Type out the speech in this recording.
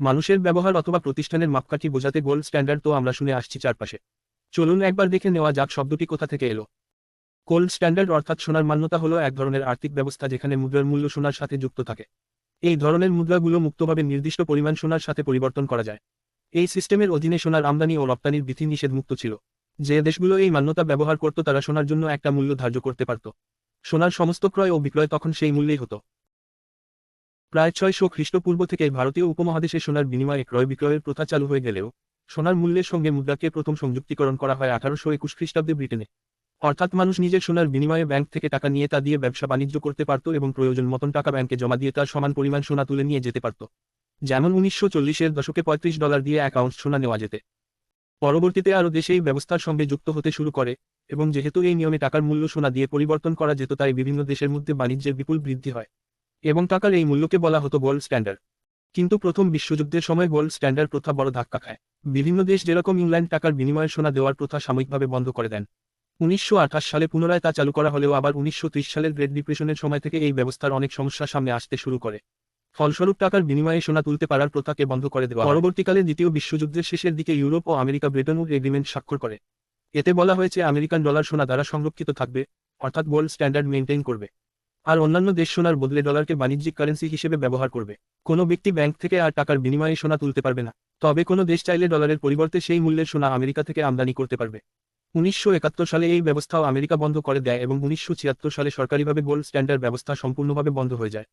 মানুষের ব্যবহার অথবা প্রতিষ্ঠানের মাপকাঠি বোঝাতে গোল্ড স্ট্যান্ডার্ড তো আমরা শুনে আসছি চারপাশে। চলুন একবার দেখে নেওয়া যাক শব্দটি কোথা থেকে এলো। গোল্ড স্ট্যান্ডার্ড অর্থাৎ সোনার মান্যতা হলো এক ধরনের আর্থিক ব্যবস্থা যেখানে মুদ্রার মূল্য সোনার সাথে যুক্ত থাকে। এই ধরনের মুদ্রাগুলো মুক্তভাবে নির্দিষ্ট পরিমাণ সোনার সাথে পরিবর্তন করা যায়। এই সিস্টেমের অধীনে সোনার আমদানি ও রপ্তানির বিধি নিষেধ মুক্ত ছিল। যে দেশগুলো এই মান্যতা ব্যবহার করত তারা সোনার জন্য একটা মূল্য ধার্য করতে পারত। সোনার সমস্ত ক্রয় ও বিক্রয় তখন সেই মূল্যেই হতো। প্রায় ছয়শো খ্রিস্টপূর্ব থেকে ভারতীয় উপমহাদেশে সোনার বিনিময়ে ক্রয় বিক্রয়ের প্রথা চালু হয়ে গেলেও সোনার মূল্যের সঙ্গে মুদ্রাকে প্রথম সংযুক্তিকরণ করা হয় আঠারোশো একুশ খ্রিস্টাব্দে ব্রিটেনে। অর্থাৎ মানুষ নিজের সোনার বিনিময়ে ব্যাংক থেকে টাকা নিয়ে তা দিয়ে ব্যবসা বাণিজ্য করতে পারত এবং প্রয়োজন মতন টাকা ব্যাংকে জমা দিয়ে তার সমান পরিমাণ সোনা তুলে নিয়ে যেতে পারত। যেমন উনিশশো চল্লিশের দশকে পঁয়ত্রিশ ডলার দিয়ে আউন্স সোনা নেওয়া যেতে। পরবর্তীতে আরও দেশে এই ব্যবস্থার সঙ্গে যুক্ত হতে শুরু করে এবং যেহেতু এই নিয়মে টাকার মূল্য সোনা দিয়ে পরিবর্তন করা যেত তাই বিভিন্ন দেশের মধ্যে বাণিজ্যের বিপুল বৃদ্ধি হয়। এবং টাকার এই মূল্যকে বলা হতো গোল্ড স্ট্যান্ডার্ড কিন্তু প্রথম বিশ্বযুদ্ধের সময় গোল্ড স্ট্যান্ডার্ড প্রথা বড় ধাক্কা খায়। বিভিন্ন দেশ যেরকম ইংল্যান্ড টাকার বিনিময়ে সোনা দেওয়ার প্রথা সাময়িকভাবে বন্ধ করে দেন। উনিশশো আঠাশ সালে পুনরায় তা চালু করা হলেও আবার উনিশশো ত্রিশ সালের গ্রেট ডিপ্রেশনের সময় থেকে এই ব্যবস্থার অনেক সমস্যা সামনে আসতে শুরু করে। ফলস্বরূপ টাকার বিনিময়ে সোনা তুলতে পারার প্রথাকে বন্ধ করে দেওয়া পরবর্তীকালে দ্বিতীয় বিশ্বযুদ্ধের শেষের দিকে ইউরোপ ও আমেরিকা ব্রিটেন উড এগ্রিমেন্ট স্বাক্ষর করে। এতে বলা হয়েছে আমেরিকান ডলার সোনা দ্বারা সংরক্ষিত থাকবে, অর্থাৎ গোল্ড স্ট্যান্ডার্ড মেনটেন করবে। আর অন্যান্য দেশ সোনার বদলে ডলারকে বাণিজ্যিক কারেন্সি হিসেবে ব্যবহার করবে। কোনো ব্যক্তি ব্যাংক থেকে আর টাকার বিনিময়ে সোনা তুলতে পারবে না। তবে কোনো দেশ চাইলে ডলারের পরিবর্তে সেই মূল্যের সোনা আমেরিকা থেকে আমদানি করতে পারবে। উনিশশো একাত্তর সালে এই ব্যবস্থাও আমেরিকা বন্ধ করে দেয় এবং উনিশশো ছিয়াত্তর সালে সরকারিভাবে গোল্ড স্ট্যান্ডার্ড ব্যবস্থা সম্পূর্ণভাবে বন্ধ হয়ে যায়।